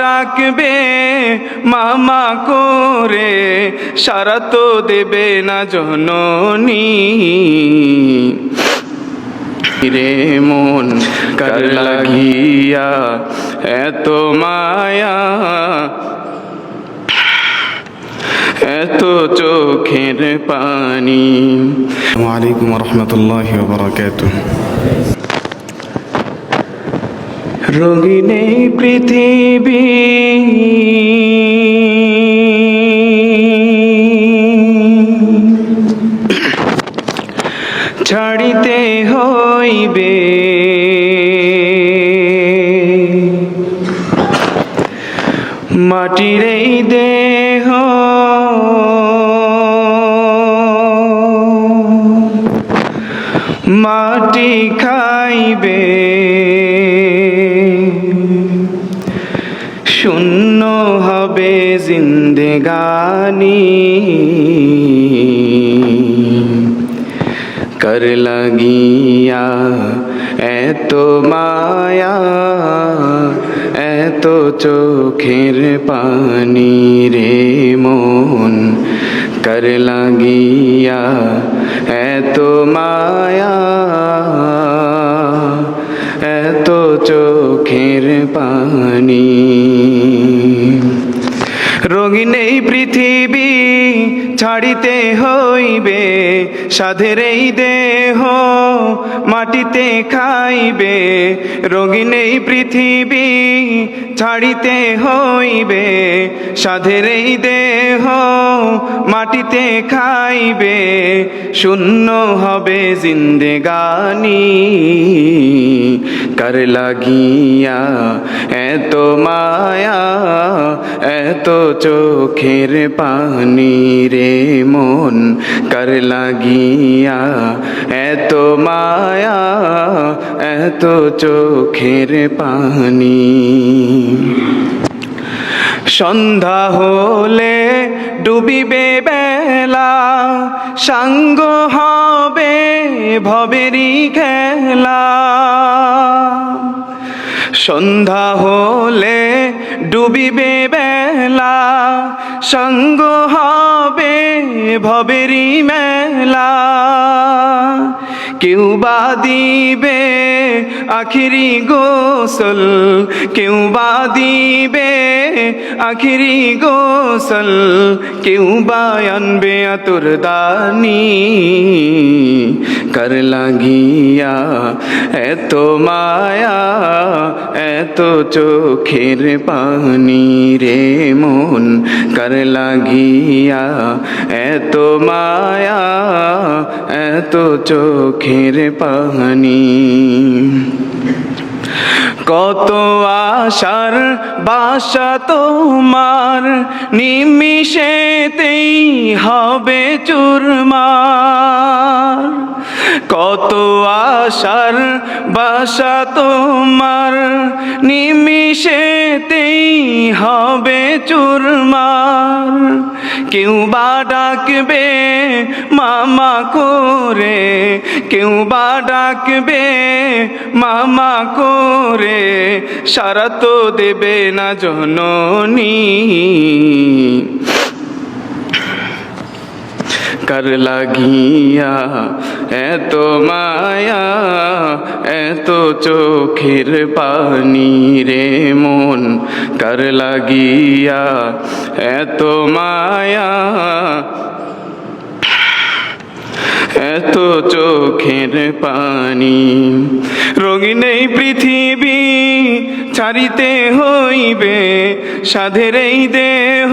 ডাকবে, মামা করে সারা তো দেবে না জননী। রে মন লাগিয়া, এত মায়া, এত চোখের পানি। ওয়ালাইকুম রহমতুল্লাহ বরকাতুহ। রঙিনে পৃথিবী। ছাড়িতে হইবে। মাটির এই দেহ। মাটি খাইবে। শূন্য হবে জিন্দেগানি। কর লাগিয়া এত মায়া, এত চোখের পানি রে মন। কর লাগিয়া এত মায়া, এত চোখের পানি ছাড়িতে হইবে, সাধের এই দেহ মাটিতে খাইবে, রঙিন এই পৃথিবী ছাড়িতে হইবে, সাধের এই দেহ মাটিতে খাইবে, শূন্য হবে জিন্দেগানি। কর লাগিয়া এত মায়া এত চোখের পানি রে মন কর লাগিয়া? এত মায়া, এত চোখের পানি। সন্ধ্যা হলে ডুবিবে বেলা, সাঙ্গ হবে ভবেরি খেলা। সন্ধ্যা হলে ডুবিবে বেলা সঙ্গ হবে ভবেরি মেলা। কেউ বা দিবে আখিরি গোসল, কেউ বা দিবে আখিরি গোসল, কেউ বা আনবে আতুর দানি। কর লাগিয়া, এত মায়া, এত চোখের পানি রে মন। কর লাগিয়া, এত মায়া, এত চোখের পানি। কত আশার বাসা তোমার, নিমিষেতেই হবে চুরমার। কত আশার বাসা তোমার, নিমিষেতেই হবে চুরমার। কেউ বা ডাকবে মামা করে, কেউ বা ডাকবে মামা করে, সারা তো দেবে না জননী। কর লাগিয়া? এত মায়া, এত চোখের পানি রে মন, কর লাগিয়া? এত মায়া, এত চোখের পানি। রঙিন এই পৃথিবী ছাড়িতে হইবে, সাধের এই দেহ